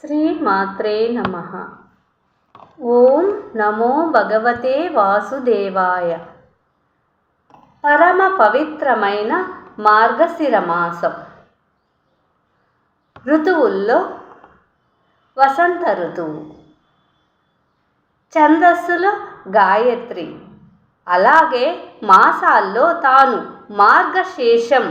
శ్రీమాత్రే నమ. ఓం నమో భగవతే వాసుదేవాయ. పరమ పవిత్రమైన మార్గశిర మాసం ఋతువుల్లో వసంత ఋతువు. ఛందస్సులో గాయత్రి. అలాగే మాసాల్లో తాను మార్గశేషం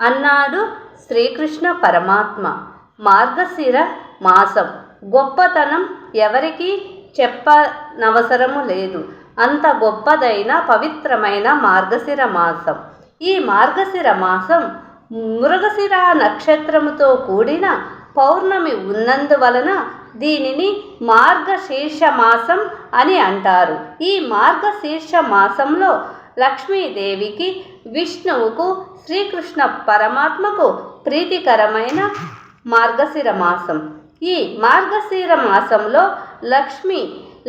అన్నాడు శ్రీకృష్ణ పరమాత్మ. మార్గశిర మాసం. గొప్పతనం ఎవరికీ చెప్పనవసరము లేదు. అంత గొప్పదైన పవిత్రమైన మార్గశిర మాసం. ఈ మార్గశిర మాసం మృగశిర నక్షత్రముతో కూడిన పౌర్ణమి ఉన్నందువలన దీనిని మార్గశీర్ష మాసం అని అంటారు. ఈ మార్గశీర్ష మాసంలో లక్ష్మీదేవికి విష్ణువుకు శ్రీకృష్ణ పరమాత్మకు ప్రీతికరమైన మార్గశిర మాసం. ఈ మార్గశిర మాసంలో లక్ష్మి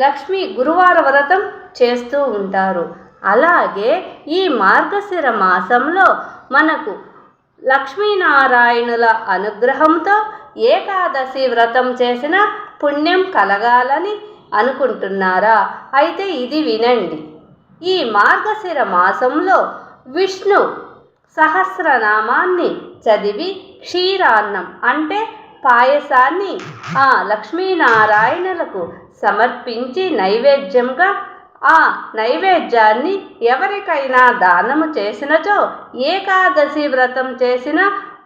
లక్ష్మి గురువార వ్రతం చేస్తూ ఉంటారు. అలాగే ఈ మార్గశిర మాసంలో మనకు లక్ష్మీనారాయణుల అనుగ్రహంతో ఏకాదశి వ్రతం చేసిన పుణ్యం కలగాలని అనుకుంటున్నారా? అయితే ఇది వినండి. ఈ మార్గశిర మాసంలో విష్ణు సహస్రనామాన్ని చదివి క్షీరాన్నం అంటే పాయసాన్ని ఆ లక్ష్మీనారాయణలకు సమర్పించి నైవేద్యంగా ఆ నైవేద్యాన్ని ఎవరికైనా దానము చేసినచో ఏకాదశి వ్రతం చేసిన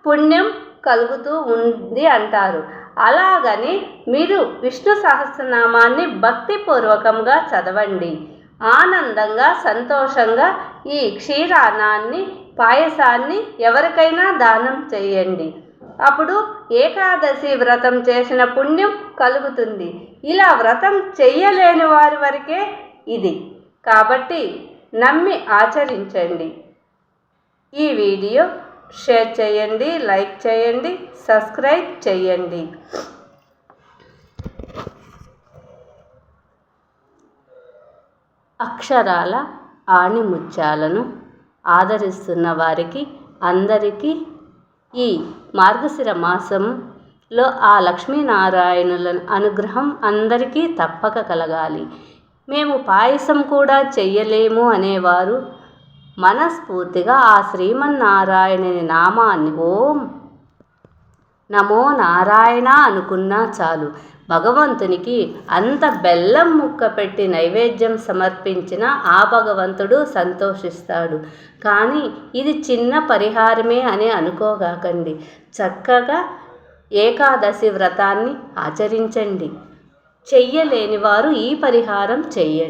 పుణ్యం కలుగుతూ ఉంది అంటారు. అలాగని మీరు విష్ణు సహస్రనామాన్ని భక్తిపూర్వకంగా చదవండి. ఆనందంగా సంతోషంగా ఈ క్షీరానాన్ని పాయసాన్ని ఎవరికైనా దానం చేయండి. అప్పుడు ఏకాదశి వ్రతం చేసిన పుణ్యం కలుగుతుంది. ఇలా వ్రతం చెయ్యలేని వారి వరకే ఇది. కాబట్టి నమ్మి ఆచరించండి. ఈ వీడియో షేర్ చేయండి లైక్ చేయండి సబ్స్క్రైబ్ చేయండి. అక్షరాల ఆణిముత్యాలను ఆదరిస్తున్న వారికి అందరికీ ఈ మార్గశిర మాసంలో ఆ లక్ష్మీనారాయణుల అనుగ్రహం అందరికీ తప్పక కలగాలి. మేము పాయసం కూడా చెయ్యలేము అనేవారు మనస్ఫూర్తిగా ఆ శ్రీమన్నారాయణుని నామాన్ని ఓం నమో నారాయణ అనుకున్నా చాలు. భగవంతునికి అంత బెల్లం ముక్క పెట్టి నైవేద్యం సమర్పించిన ఆ భగవంతుడు సంతోషిస్తాడు. కానీ ఇది చిన్న పరిహారమే అని అనుకోగాకండి. చక్కగా ఏకాదశి వ్రతాన్ని ఆచరించండి. చెయ్యలేని వారు ఈ పరిహారం చెయ్యండి.